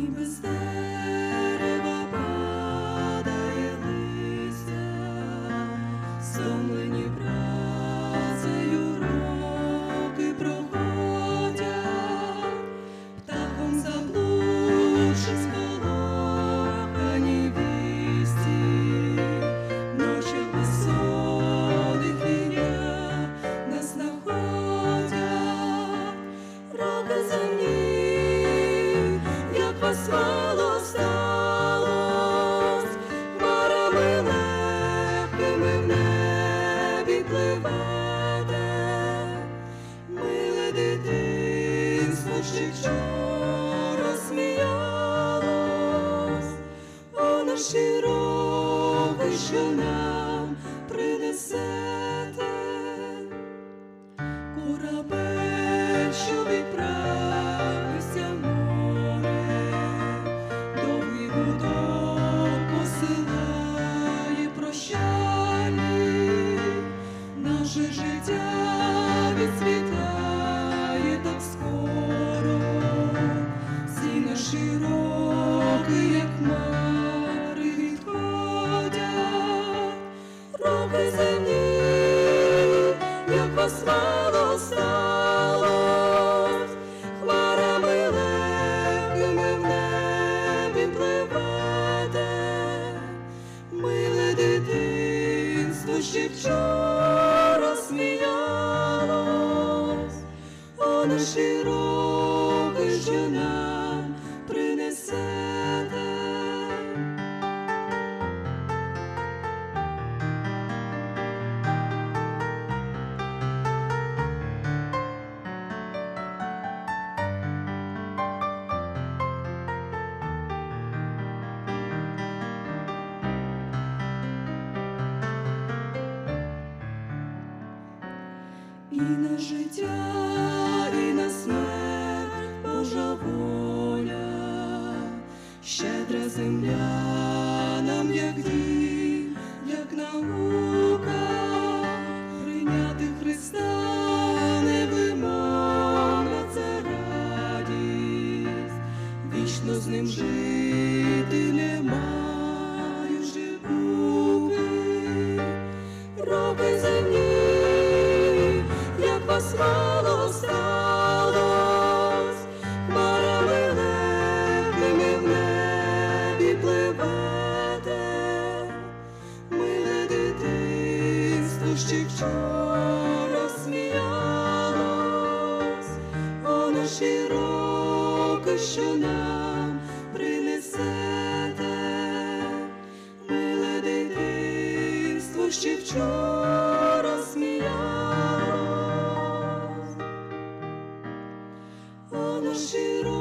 he was there. Дитинство ще вчора сміялось, о наші роки, що нам принесете корабель, що відправився в море, довгий гудок посилає прощальний, наше життя відсвітає мало сталось, хмарами легкими в небі пливете, миле дитинство вчора сміялось, о наші роки, І на життя, і на смерть Божа воля, щедра земля нам, як дім, як наука, прийняти Христа невимовна це вічно з ним жити не маю живуки вас мало сталось, хмарами в небі пливете, миле дитинство ще вчора сміялось, о наші роки, що нам принесете. Миле дитинство ще вчора you